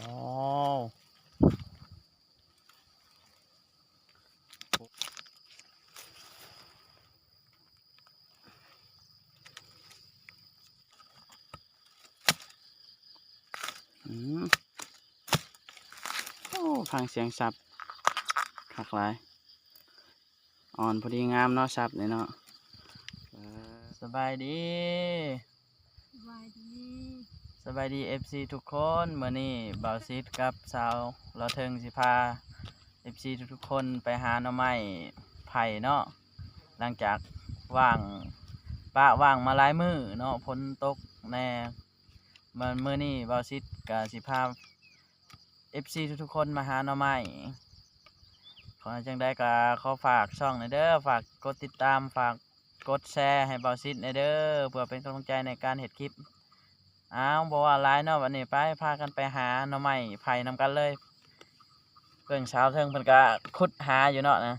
ว้าวโอ้ฟังเสียงสับคักหลาย อ่อนพอดีงามเนาะสับเนี่ยเนาะสบายดี สบายดี FC ทุกคนเมื่อนี้บ่าวซิดกับสาวเราเทิงสิพา FC ทุกๆคนไปหาหน่อไม้ไผ่เนาะหลังจากว่างปะว่างมาหลายมือเนาะฝนตกแน่มันเมื่อนี้บ่าวซิดกับสิพา FC ทุกๆคนมาหาหน่อไม้ขอจังได้ก็ขอฝากช่องหน่อยเด้อฝากกดติดตามฝากกดแชร์ให้บ่าวซิดหน่อยเด้อเพื่อเป็นกำลังใจในการเฮ็ดคลิป อ้าวบอกว่าร้ายเนาะวันนี้ไปพากันไปหาหน่อไม้ไผ่นำกันเลยเพิ่งเช้าเทิงเพิ่นก็ขุดหาอยู่เนาะนะ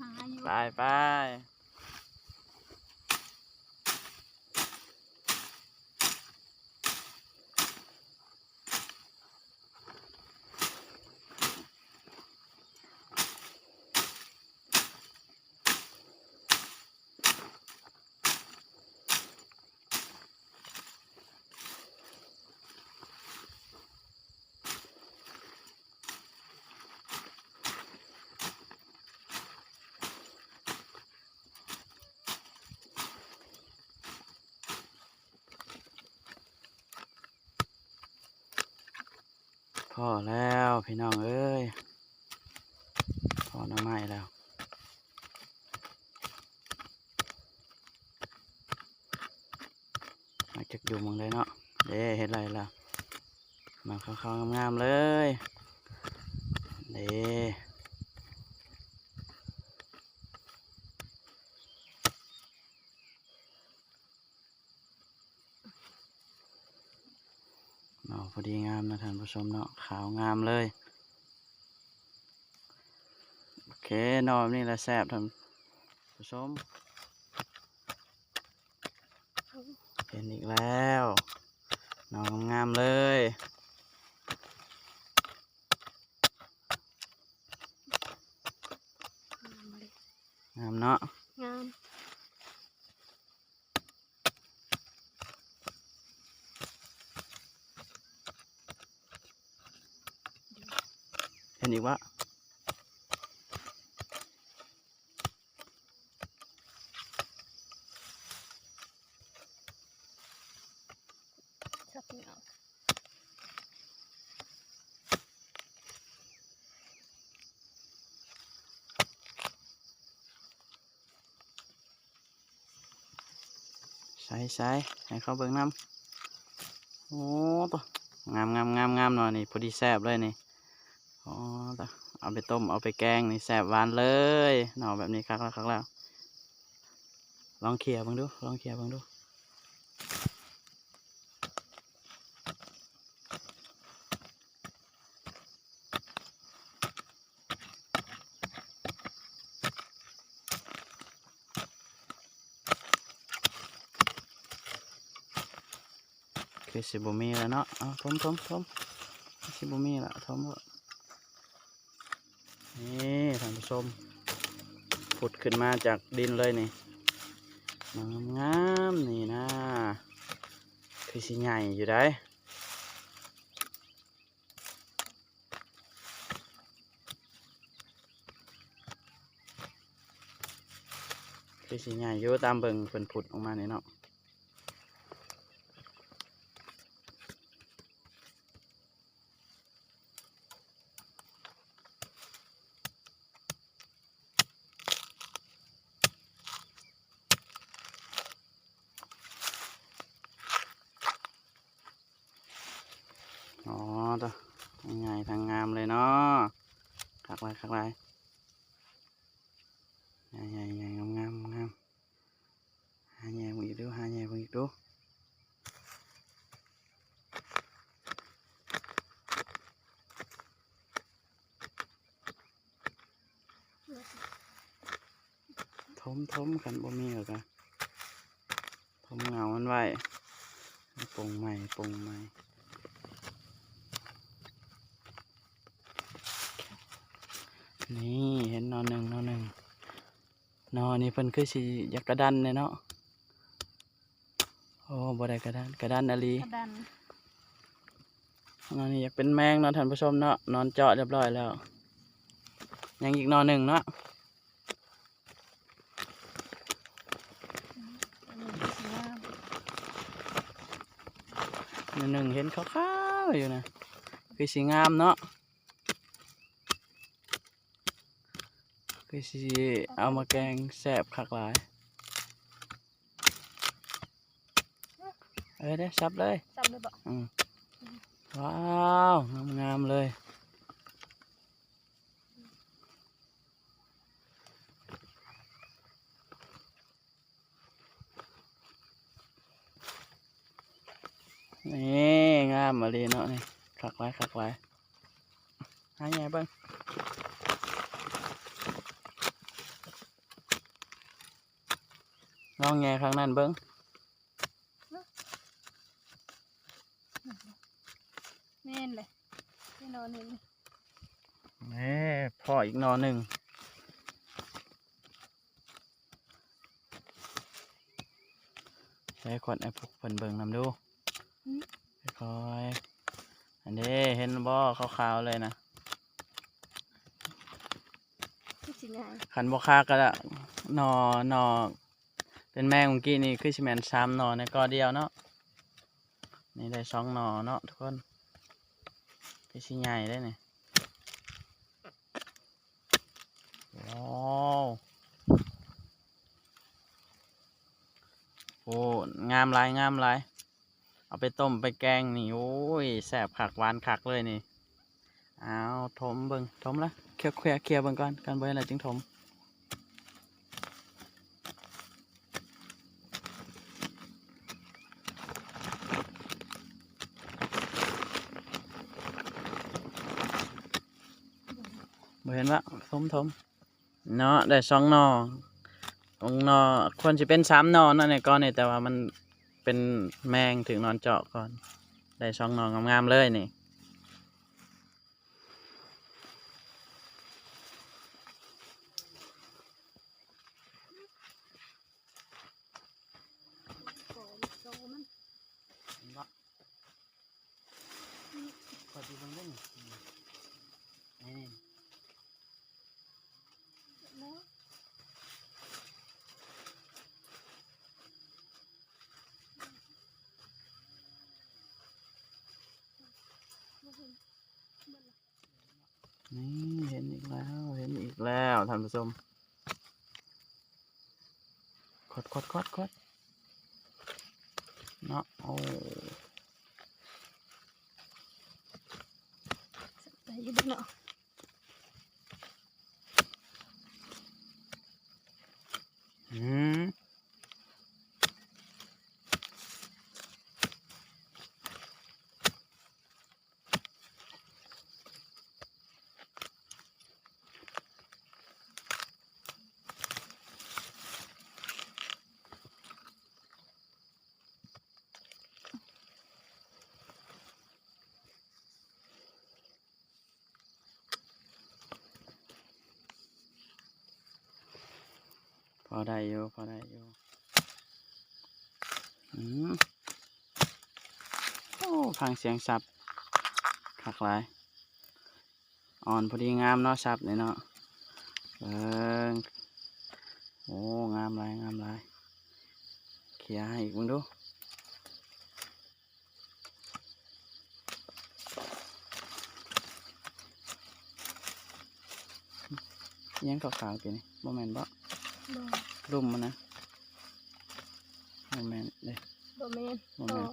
หาอยู่ไปไป อแล้วพี่น้องเอ้ยพอหน่อไม้แล้วมาจักอยู่มึงเลยเนาะเด้เห็นไรแล้วมาเข้าๆงามๆเลยเด้เนาะพอดีงามนะท่าน ผู้ชมเนาะขาวงามเลย โอเคนอนนี่แหละแซบท่านผู้ชมเห็นอีกแล้วนอนงามเลยงามเลยงามเนาะงาม นอีกวะชับไม่ออกใส่ใส่ให้เขาเบิ่งน้ำโอ้ตัวงามงามงามงามหน่อยนี่พอดีแซ่บเลยนี่อ๋อตัว เอาไปต้มเอาไปแกงนี่แซ่บหวานเลยหน่อแบบนี้ครั้งแล้วครั้งแล้วลองเขี่ยเบิ่งดู ลองเขี่ยเบิ่งดู คือสิบมีแล้วเนาะเอาทมทมทมสิบมีละทมละ นี่ท่านผู้ชมผุดขึ้นมาจากดินเลยนี่งามงามๆนี่นะคือสิใหญ่อยู่ได้คือสิใหญ่อยู่ตามเบิ่งเพิ่นผุดออกมาเนี่เนาะ อ๋อตัวใหญ่ทางงามเลยเนาะ คักไรคักไรใหญ่ใหญ่ใหญ่งามงามงามหาใหญ่มึ นี่เห็นนอนหนึ่งนอนหนึ่งนอนนี่เพิ่นคือสิอยากกระดันเลยเนาะโอ้บ่ได้กระดันกระดันอะลีกระดันนอนนี่อยากเป็นแมงเนาะท่านผู้ชมเนาะนอนเจาะเรียบร้อยแล้ว ยังอีกนอนหนึ่งเนาะอันนี้สีงามนอนหนึ่งเห็นขาวๆอยู่นะคือสีงามเนาะ คือสีเอามาแกงแซ่บคักหลาย เอ้ยได้ซับเลย จำได้บอกอืมว้าว งามๆเลย นี่งามมาเลยเนาะนี่ขักไว้ขักไว้หาไงเบ้างลองแง่ข้างนั้นเบิ้ง แม่นเลยที่นอนนี่แหม่พ่ออีกหนอหนึ่งใช้ขวดไอ้พวกเพิ่นเบิ่งนำดูค่อยๆอันนี้เห็นบ่ขาวๆเลยนะที่สีงามขันบ่คาก็ละหนอหนอเป็นแมงเมื่อกี้นี่คือสิแม่นสามหนอในกอเดียวเนาะนี่ได้สองหนอเนาะทุกคน คือสิใหญ่ได้นี่ว้าวโอ้งามหลายงามหลายเอาไปต้มไปแกงนี่โอ้ยแสบขักหวานขักเลยนี่เอาถมเบิงถมละเคลียร์เคลียร์เคลียวเบิ่งก่อนกันเบิ่งอะไรจึงถม เห็นว่าทมทมเนาะได้สองหนอตรงหนอควรจะเป็นสามหนอเนาะในก้อนนี่แต่ว่ามันเป็นแมงถึงนอนเจาะก่อน ได้สองหนองามๆเลยนี่โอ้ยโตมันขอดูเบิ่งเบิ่งนี่ แล้ว นี่เห็นอีกแล้วเห็นอีกแล้ว ท่านผู้ชมคดคดคดคดเนาะโอ้ ใส่อยี่บนเนาะ อืมพ อได้อยู่พอได้อยู่อืมโอ้ฟังเสียงสับคักหลายอ่อนพอดีงามเนาะสับนี่เนาะเบิ่งโอ้งามหลายงามหลายเคลียให้อีกมึงดูยังขาวๆกินบ่แม่นบ่บ่ ลุ่มมันนะโมเมนเลยบ่แม่นบ่โตแม่น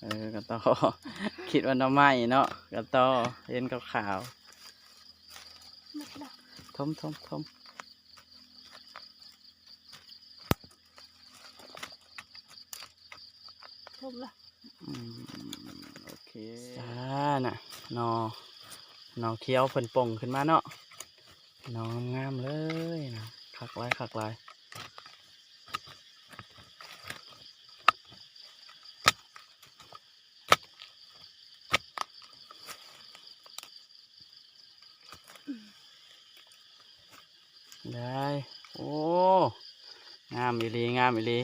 เออกระต่อ คิดว่าหน้ำไม้เนาะกระต่อเห็นขาวหมดละๆทมทมทมทมละอืมโอเคจ้าน่ะนอนอเคี้ยวเพิ่นป่งขึ้นมาเนาะ น้องงามเลยนะขักลายขักลายได้โอ้งามอิลีงามอิลี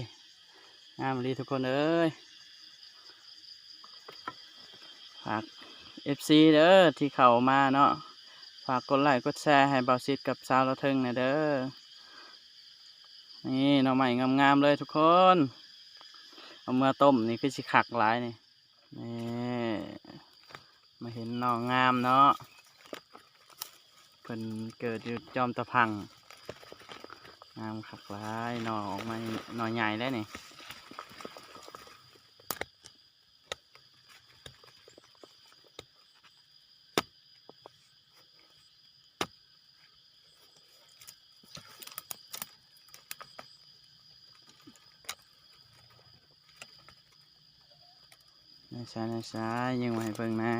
งามอิลีทุกคนเอ้ยฝาก FC เด้อที่เข่ามาเนาะ ฝากกดไลค์กดแชร์ให้เบาซิดกับสาวเราเทิงหน่อยเด้อ นี่หน่อใหม่งามๆเลยทุกคน เอาเมื่อต้มนี่คือสิขักหลายนี่ นี่ มาเห็นหน่องามเนาะเพิ่นเกิดอยู่จอมตะพัง งามขักหลายหน่อออกมาหน่อใหญ่แล้วนี่ ในซ้ายในซ้ายยิงมาให้เบิ่งนะ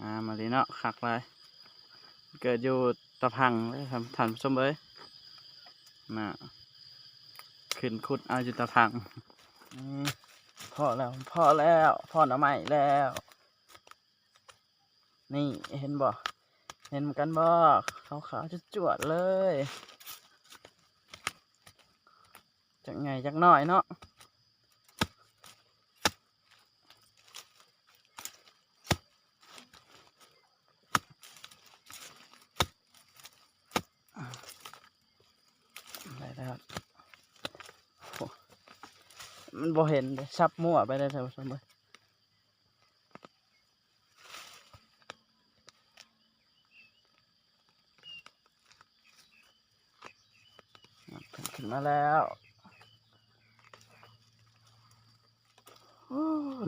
มามาดีเนาะขักหลยเกิดอยู่ตะพังเลยทำทันผู้ชมเอ้ยน่ะขึ้นขุดเอาอยู่ตะพังพอแล้วพอแล้วพอหน่อไม้แล้ว นี่เห็นบ่เห็นกันบ่ขาวขาวๆจะจวดเลยจักไงจักหน่อยเนาะได้แล้วมันบ่เห็นชับมั่วไปได้ท่านผู้ชมเอ้ย มาแล้ว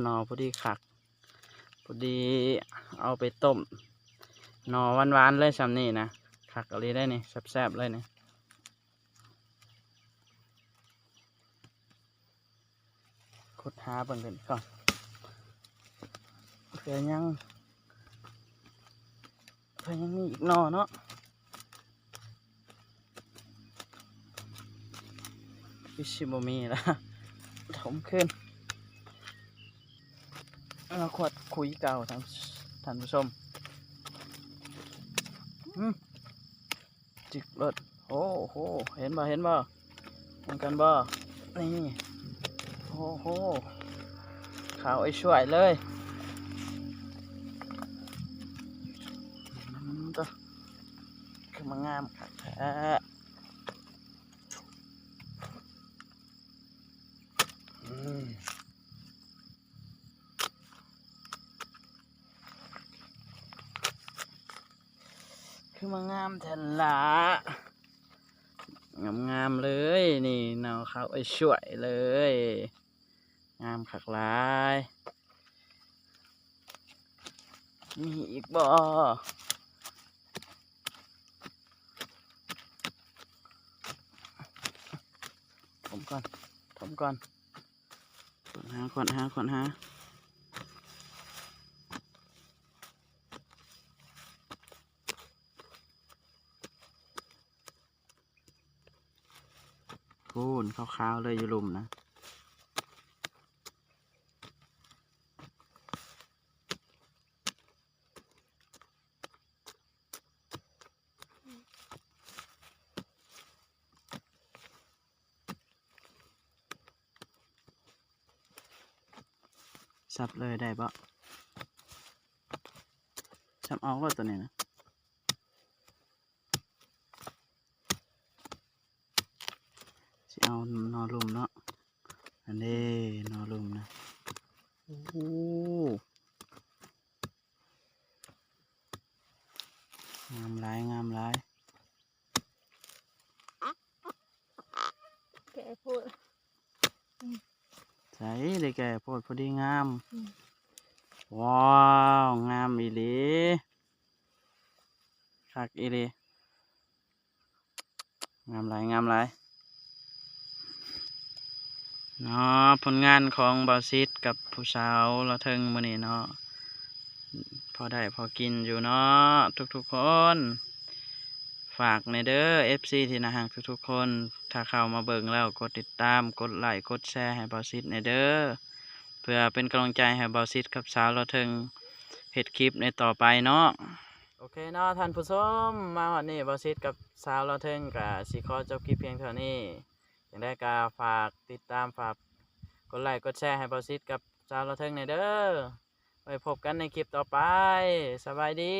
หนอพอดีคักพอดีเอาไปต้มหนอหวานๆเลยสำนี่นะคักอะไรได้นี่แซ่บๆเลยนี่ขุดหาเบิ่งกันก่อนเพื่อยังเพื่อยังมีอีกหนอเนาะ พิชิโมมีแล้วถมขึ้นเราขวดคุยเก่าท่านท่านผู้ชมจิกรถโอ้โหเห็นบ่เห็นบ่เห็นกันบ่นี่โอ้โหขาวไอ้ช่วยเลยอืมตัวคือมางามคักแท้ อืม คือมางามแทนละงามงามเลยนี่เนาเขาไอ้ช่วยเลย งามขักลายมีอีกบ่ผมก่อนผมก่อนขอนหาขอนหาขอนหา พูนขาวๆเลยอยู่ลุมนะซับเลยได้ปะซับเอาก็ตัวนี้นะ เอานอลุมเนาะอันนี้นอลุมนะโอ้โหงามหลายงามหลายแกพูดใส่ได้แก่โพดพอดีงามอืมว้าว งามอีหลีคักอีหลีงามหลายงามหลาย เนาะผลงานของบาซิดกับผู้สาวละเทิงมื้อนี้เนาะพอได้พอกินอยู่เนาะทุกๆคน ฝากในเด้อ FC ที่นะฮักทุกๆคน ถ้าเข้ามาเบิ่งแล้วกดติดตามกดไลค์กดแชร์ให้บาซิดในเด้อเพื่อเป็นกำลังใจให้บาซิดกับสาวเราถึงเฮ็ดคลิปในต่อไปเนาะโอเคเนาะท่านผู้ชมมาวันนี้บาซิดกับสาวเราถึงกับสิขอจบคลิปเพียงเท่านี้ อย่างได้ก็ฝากติดตามฝากกดไลค์กดแชร์ให้เบาซิดกับชาวเราทึงในเด้อไว้พบกันในคลิปต่อไปสบายดี